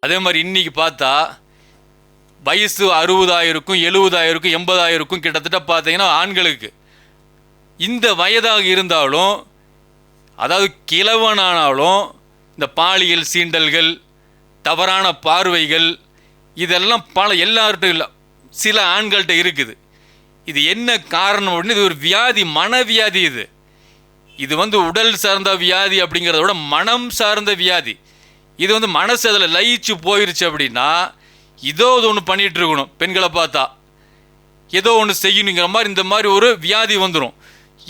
அதே மாதிரி இன்னைக்கு பார்த்தா வயசு அறுபதாயிருக்கும் எழுபதாயிருக்கும் எண்பதாயிருக்கும் கிட்டத்தட்ட பார்த்தீங்கன்னா ஆண்களுக்கு. இந்த வயதாக இருந்தாலும் அதாவது கிழவனானாலும் இந்த பாலியல் சீண்டல்கள் தவறான பார்வைகள் இதெல்லாம் பல எல்லார்ட்டும் இல்லை சில ஆண்கள்கிட்ட இருக்குது. இது என்ன காரணம் அப்படின்னு இது ஒரு வியாதி மனவியாதி இது. இது வந்து உடல் சார்ந்த வியாதி அப்படிங்கிறத விட மனம் சார்ந்த வியாதி. இது வந்து மனசு அதில் லயிச்சு போயிருச்சு அப்படின்னா இதோ இது ஒன்று பண்ணிட்டு இருக்கணும் பெண்களை பார்த்தா. ஏதோ ஒன்று செய்யணுங்கிற மாதிரி இந்த மாதிரி ஒரு வியாதி வந்துடும்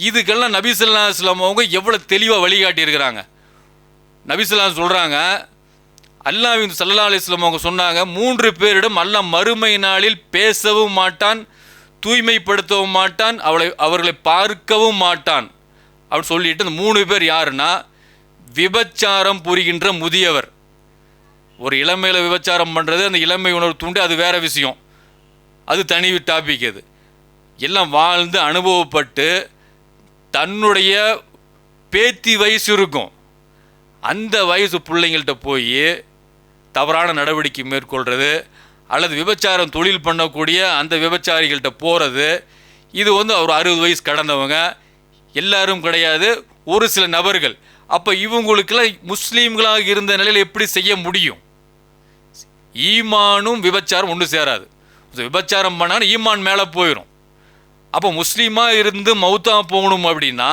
இதுக்கெல்லாம் நபிசுல்லா இஸ்லாம் அவங்க எவ்வளோ தெளிவாக வழிகாட்டியிருக்கிறாங்க நபிசல்லாம் சொல்கிறாங்க அல்லாஹ் சல்லா அலிஸ்லாம் அவங்க சொன்னாங்க மூன்று பேரிடம் அல்லா மறுமை நாளில் பேசவும் மாட்டான் தூய்மைப்படுத்தவும் மாட்டான் அவளை அவர்களை பார்க்கவும் மாட்டான். அப்படின்னு சொல்லிட்டு இந்த மூணு பேர் யாருன்னா விபச்சாரம் புரிகின்ற முதியவர். ஒரு இளமையில் விபச்சாரம் பண்ணுறது அந்த இளமை உணர்வு தூண்டி அது வேறு விஷயம். அது தனி டாபிக் அது எல்லாம் வாழ்ந்து அனுபவப்பட்டு தன்னுடைய பேத்தி வயசு இருக்கும். அந்த வயசு பிள்ளைங்கள்ட்ட போய் தவறான நடவடிக்கை மேற்கொள்கிறது அல்லது விபச்சாரம் தொழில் பண்ணக்கூடிய அந்த விபச்சாரிகள்கிட்ட போகிறது இது வந்து ஒரு அறுபது வயசு கடந்தவங்க. எல்லாரும் கிடையாது ஒரு சில நபர்கள். அப்போ இவங்களுக்கெல்லாம் முஸ்லீம்களாக இருந்த நிலையில் எப்படி செய்ய முடியும்? ஈமானும் விபச்சாரம் ஒன்று சேராது. விபச்சாரம் பண்ணாலும் ஈமான் மேலே போயிடும் அப்போ முஸ்லீமாக இருந்து மௌத்தா போகணும் அப்படின்னா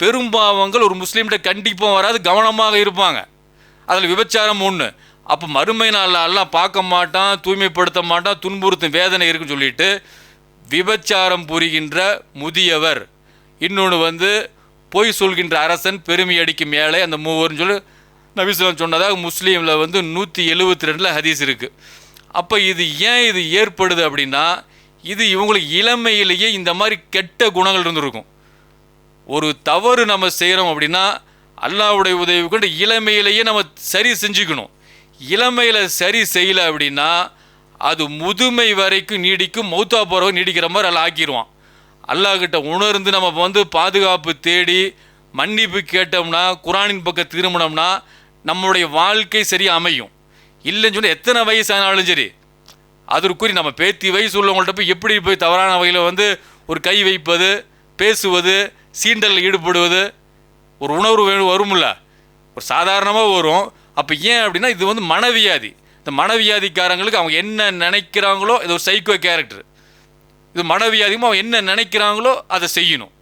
பெரும்பாவங்கள் ஒரு முஸ்லீம்கிட்ட கண்டிப்பாக வராது கவனமாக இருப்பாங்க. அதில் விபச்சாரம் ஒன்று அப்போ மறுமை நாளெல்லாம் பார்க்க மாட்டான் தூய்மைப்படுத்த மாட்டான் துன்புறுத்தும் வேதனை இருக்குன்னு சொல்லிட்டு விபச்சாரம் புரிகின்ற முதியவர். இன்னொன்று வந்து பொய் சொல்கின்ற அரசன் பெருமை அடிக்கும் ஏழை அந்த மூவர்னு சொல்லி நபிசுலம் சொன்னதாக முஸ்லீமில் வந்து நூற்றி எழுபத்தி ரெண்டில் ஹதீஸ் இருக்குது அப்போ இது ஏன் இது ஏற்படுது அப்படின்னா இது இவங்களுக்கு இளமையிலேயே இந்த மாதிரி கெட்ட குணங்கள் இருந்திருக்கும். ஒரு தவறு நம்ம செய்கிறோம் அப்படின்னா அல்லாவுடைய உதவி கொண்டு இளமையிலேயே நம்ம சரி செஞ்சுக்கணும். இளமையில் சரி செய்யலை அப்படின்னா அது முதுமை வரைக்கும் நீடிக்கும் மௌத்தா போகிறவங்க நீடிக்கிற மாதிரி அதில் ஆக்கிடுவான் அல்லாஹ்கிட்ட உணர்ந்து நம்ம வந்து பாதுகாப்பு தேடி மன்னிப்பு கேட்டோம்னா குரானின் பக்கம் திரும்பினோம்னா நம்மளுடைய வாழ்க்கை சரியாக அமையும். இல்லைன்னு சொன்னால் எத்தனை வயசானாலும் சரி. அதற்குறி நம்ம பேத்தி வயசு உள்ளவங்கள்ட்ட போய் எப்படி போய் தவறான வகையில் வந்து ஒரு கை வைப்பது பேசுவது சீண்டலில் ஈடுபடுவது ஒரு உணர்வு வேணும் வரும்ல. ஒரு சாதாரணமாக வரும். அப்போ ஏன் அப்படின்னா இது வந்து மனவியாதி. இந்த மனவியாதிக்காரங்களுக்கு அவங்க என்ன நினைக்கிறாங்களோ இது ஒரு சைக்கோ கேரக்டர் இது மனைவி அதிகமாக என்ன நினைக்கிறாங்களோ அதை செய்யணும்.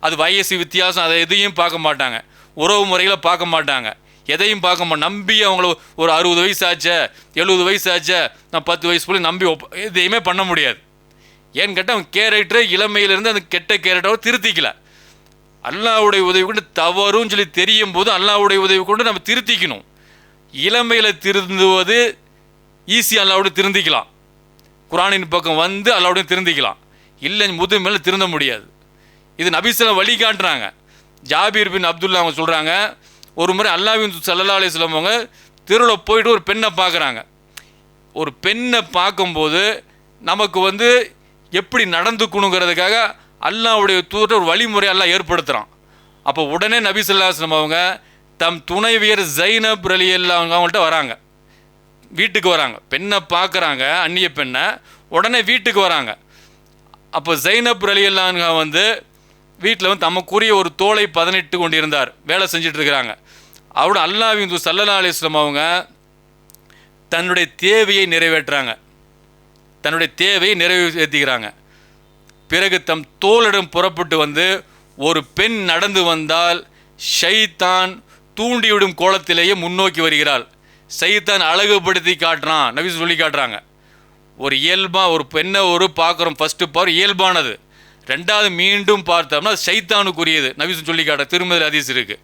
அது வயசு வித்தியாசம் அதை எதையும் பார்க்க மாட்டாங்க. உறவு முறையில் பார்க்க மாட்டாங்க. எதையும் பார்க்க மாட்டோம் நம்பி அவங்கள ஒரு அறுபது வயசு ஆச்சே எழுபது வயசு ஆச்சே நான் பத்து வயசு போல நம்பி ஒப்ப எதையுமே பண்ண முடியாது. ஏன்னு கேட்டால் அவன் கேரக்டரை இளமையிலேருந்து அந்த கெட்ட கேரக்டரை திருத்திக்கல. அல்லாவுடைய உதவி கொண்டு தவறுன்னு சொல்லி தெரியும் போது அல்லாவுடைய உதவி கொண்டு நம்ம திருத்திக்கணும். இளமையில் திருந்துவது ஈஸியாக அல்லாவோட திருந்திக்கலாம். குரானின் பக்கம் வந்து அல்லாவுடன் திருந்திக்கலாம். இல்லை முதுமையில் திருந்த முடியாது. இது நபிசலம் வழி காட்டுறாங்க ஜாபீர் பின் அப்துல்லா அவங்க சொல்கிறாங்க ஒரு முறை அல்லாவின் சல்லா அலிஸ்லாம் அவங்க தெருவில் போயிட்டு ஒரு பெண்ணை பார்க்குறாங்க. ஒரு பெண்ணை பார்க்கும்போது நமக்கு வந்து எப்படி நடந்துக்கணுங்கிறதுக்காக அல்லாவுடைய தூதர் ஒரு வழிமுறை எல்லாம் ஏற்படுத்துகிறான் அப்போ உடனே நபி சொல்லாஸ்லம் அவங்க தம் துணைவியர் ஜைனப் ரலி அல்லா அவங்கள்ட்ட வராங்க. வீட்டுக்கு வராங்க. பெண்ணை பார்க்குறாங்க அந்நிய பெண்ணை. உடனே வீட்டுக்கு வராங்க. அப்போ ஜைனப் அலி வந்து வீட்டில் வந்து தமக்குரிய ஒரு தோலை பதனிட்டு கொண்டு இருந்தார் வேலை செஞ்சுட்டு இருக்கிறாங்க. அவரோட அல்லாவிந்து சல்லல்லா அலிஸ்லாம் அவங்க தன்னுடைய தேவையை நிறைவேற்றுறாங்க. தன்னுடைய தேவையை நிறைவேற்றிக்கிறாங்க. பிறகு தம் தோளிடம் புறப்பட்டு வந்து ஒரு பெண் நடந்து வந்தால் ஷைத்தான் தூண்டிவிடும் கோலத்திலேயே முன்னோக்கி வருகிறாள். சைத்தான் அழகுபடுத்தி காட்டுறான். நபி சொல்லி காட்டுறாங்க. ஒரு இயல்பாக ஒரு பெண்ணை ஒரு பார்க்குறோம் ஃபஸ்ட்டு பார் இயல்பானது. ரெண்டாவது மீண்டும் பார்த்தோம்னா அது சைத்தானுக்குரியது. நபி சொல்லி காட்ட திருமதி அதிஸ் இருக்கு.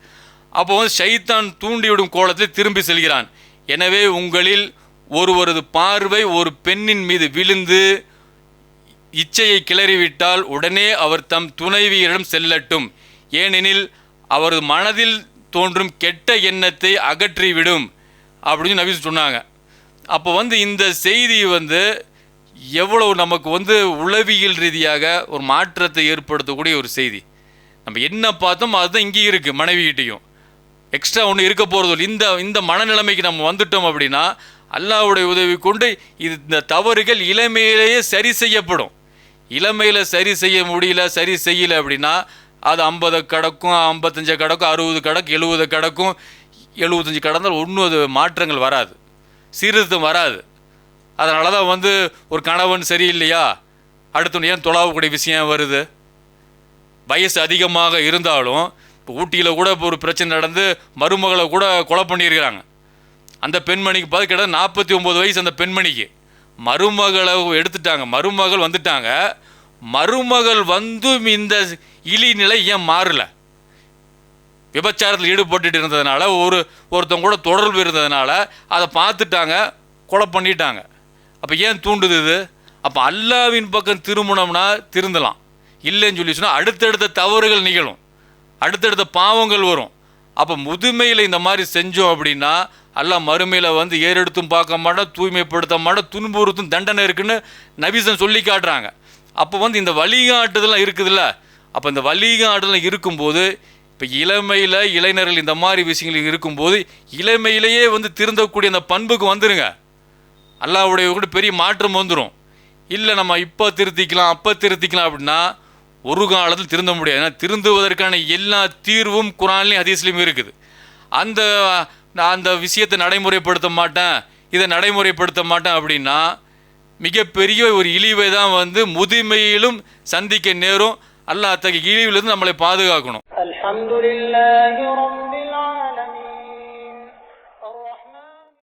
அப்போ வந்து சைத்தான் தூண்டிவிடும் கோலத்தில் திரும்பி செல்கிறான். எனவே உங்களில் ஒருவரது பார்வை ஒரு பெண்ணின் மீது விழுந்து இச்சையை கிளறிவிட்டால் உடனே அவர் தம் துணைவியரிடம் செல்லட்டும். ஏனெனில் அவரது மனதில் தோன்றும் கெட்ட எண்ணத்தை அகற்றிவிடும். அப்படின்னு நவீஸ் சொன்னாங்க. அப்போ வந்து இந்த செய்தி வந்து எவ்வளவு நமக்கு வந்து உளவியல் ரீதியாக ஒரு மாற்றத்தை ஏற்படுத்தக்கூடிய ஒரு செய்தி. நம்ம என்ன பார்த்தோம் அதுதான் இங்கேயும் இருக்குது மனைவிகிட்டையும். எக்ஸ்ட்ரா ஒன்று இருக்க போகிறது இந்த இந்த மனநிலைமைக்கு நம்ம வந்துட்டோம் அப்படின்னா அல்லாஹ்வுடைய உதவி கொண்டு இது இந்த தவறுகள் இளமையிலேயே சரி செய்யப்படும். இளமையில் சரி செய்ய முடியல சரி செய்யல அப்படின்னா அது ஐம்பது கடக்கும் ஐம்பத்தஞ்சு கடக்கும் அறுபது கடக்கும் எழுபது கடக்கும் எழுபத்தஞ்சு கடந்தால் ஒன்றும் அது மாற்றங்கள் வராது. சீர்திருத்தம் வராது. அதனால தான் வந்து ஒரு கணவன் சரியில்லையா? அடுத்த ஏன் தொழாவக்கூடிய விஷயம் வருது? வயசு அதிகமாக இருந்தாலும் இப்போ ஊட்டியில் கூட இப்போ ஒரு பிரச்சனை நடந்து மருமகளை கூட கொலை பண்ணியிருக்கிறாங்க. அந்த பெண்மணிக்கு பார்த்து கிட்ட நாற்பத்தி ஒம்பது வயசு அந்த பெண்மணிக்கு. மருமகளை எடுத்துட்டாங்க. மருமகள் வந்துட்டாங்க. மருமகள் வந்தும் இந்த இழி நிலை ஏன் மாறலை? விபச்சாரத்தில் ஈடுபட்டுட்டு இருந்ததுனால ஒரு ஒருத்தவங்க கூட தொடர்பு இருந்ததுனால அதை பார்த்துட்டாங்க கொலை பண்ணிட்டாங்க. அப்போ ஏன் தூண்டுது இது? அப்போ அல்லாவின் பக்கம் திருமணம்னா திருந்தலாம். இல்லைன்னு சொல்லி சொன்னால் அடுத்தடுத்த தவறுகள் நிகழும். அடுத்தடுத்த பாவங்கள் வரும். அப்போ முதுமையில் இந்த மாதிரி செஞ்சோம் அப்படின்னா எல்லாம் மறுமையில் வந்து ஏறெடுத்தும் பார்க்க மாட்டோம் தூய்மைப்படுத்த மாட்டோம் துன்புறுத்தும் தண்டனை இருக்குன்னு நபிசன் சொல்லி காட்டுறாங்க. அப்போ வந்து இந்த வழிகாட்டுதலாம் இருக்குதுல்ல? அப்போ இந்த வழிகாட்டுதலாம் இருக்கும்போது இப்போ இளமையில் இளைஞர்கள் இந்த மாதிரி விஷயங்கள் இருக்கும்போது இளமையிலேயே வந்து திருந்தக்கூடிய அந்த பண்புக்கு வந்துடுங்க அல்லாவுடைய கூட பெரிய மாற்றம் வந்துடும் இல்லை நம்ம இப்போ திருத்திக்கலாம் அப்போ திருத்திக்கலாம் அப்படின்னா ஒரு காலத்தில் திருந்த முடியாது. ஏன்னா திருந்துவதற்கான எல்லா தீர்வும் குரான்லேயும் ஹதீஸ்லையும் இருக்குது. அந்த நான் அந்த விஷயத்தை நடைமுறைப்படுத்த மாட்டேன் இதை நடைமுறைப்படுத்த மாட்டேன் அப்படின்னா மிகப்பெரிய ஒரு இழிவை தான் வந்து முதுமையிலும் சந்திக்க நேரும். அல்ல அத்தகைய இழிவிலிருந்து நம்மளை பாதுகாக்கணும். الحمد لله رب